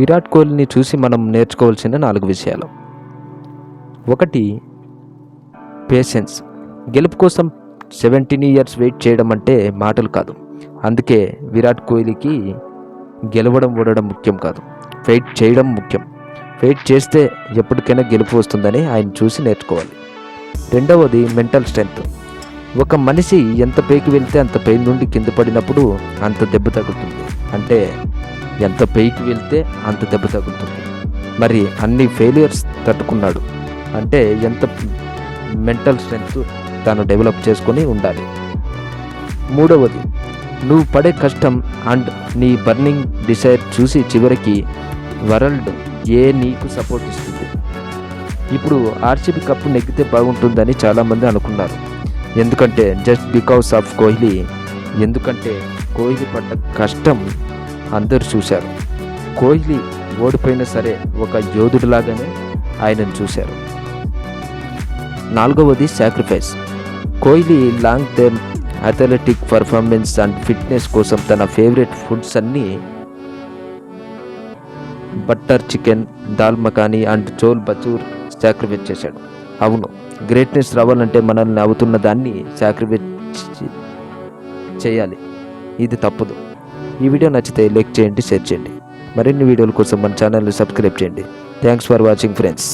విరాట్ కోహ్లీని చూసి మనం నేర్చుకోవాల్సిన నాలుగు విషయాలు. ఒకటి పేషెన్స్ గెలుపు కోసం సెవెంటీన్ ఇయర్స్ వెయిట్ చేయడం అంటే మాటలు కాదు. అందుకే విరాట్ కోహ్లీకి గెలవడం ఓడడం ముఖ్యం కాదు. వెయిట్ చేయడం ముఖ్యం. వెయిట్ చేస్తే ఎప్పటికైనా గెలుపు వస్తుందని ఆయన చూసి నేర్చుకోవాలి. రెండవది మెంటల్ స్ట్రెంగ్త్ ఒక మనిషి ఎంత పైకి వెళ్తే అంత పై నుండి కింద పడినప్పుడు అంత దెబ్బ తగులుతుంది. అంటే ఎంత పైకి వెళ్తే అంత దెబ్బ తగ్గుతుంది మరి అన్ని ఫెయిలియర్స్ తట్టుకున్నాడు. అంటే ఎంత మెంటల్ స్ట్రెంగ్త్ తాను డెవలప్ చేసుకొని ఉండాలి. మూడవది నువ్వు పడే కష్టం అండ్ నీ బర్నింగ్ డిసైర్ చూసి చివరికి వరల్డ్ ఏ నీకు సపోర్ట్ ఇస్తుంది? ఇప్పుడు ఆర్సీబీ కప్పు నెగ్గితే బాగుంటుందని చాలామంది అనుకున్నారు. ఎందుకంటే జస్ట్ బికాస్ ఆఫ్ కోహ్లీ ఎందుకంటే కోహ్లీ పడ్డ కష్టం అందరూ చూశారు. కోహ్లీ ఓడిపోయినా సరే ఒక యోధుడిలాగానే ఆయనను చూశారు. నాలుగవది sacrifice Kohli long term athletic performance and fitness కోసం తన ఫేవరెట్ ఫుడ్స్ అన్నీ butter chicken dal makhani and chole bhature sacrifice చేశాడు. అవును గ్రేట్నెస్ రావాలంటే మనల్ని అవుతున్న దాన్ని సాక్రిఫైస్ చేయాలి. ఇది తప్పదు. ఈ వీడియో నచ్చితే లైక్ చేయండి షేర్ చేయండి. మరిన్ని వీడియోల కోసం మన ఛానల్ని సబ్స్క్రైబ్ చేయండి. Thanks for watching friends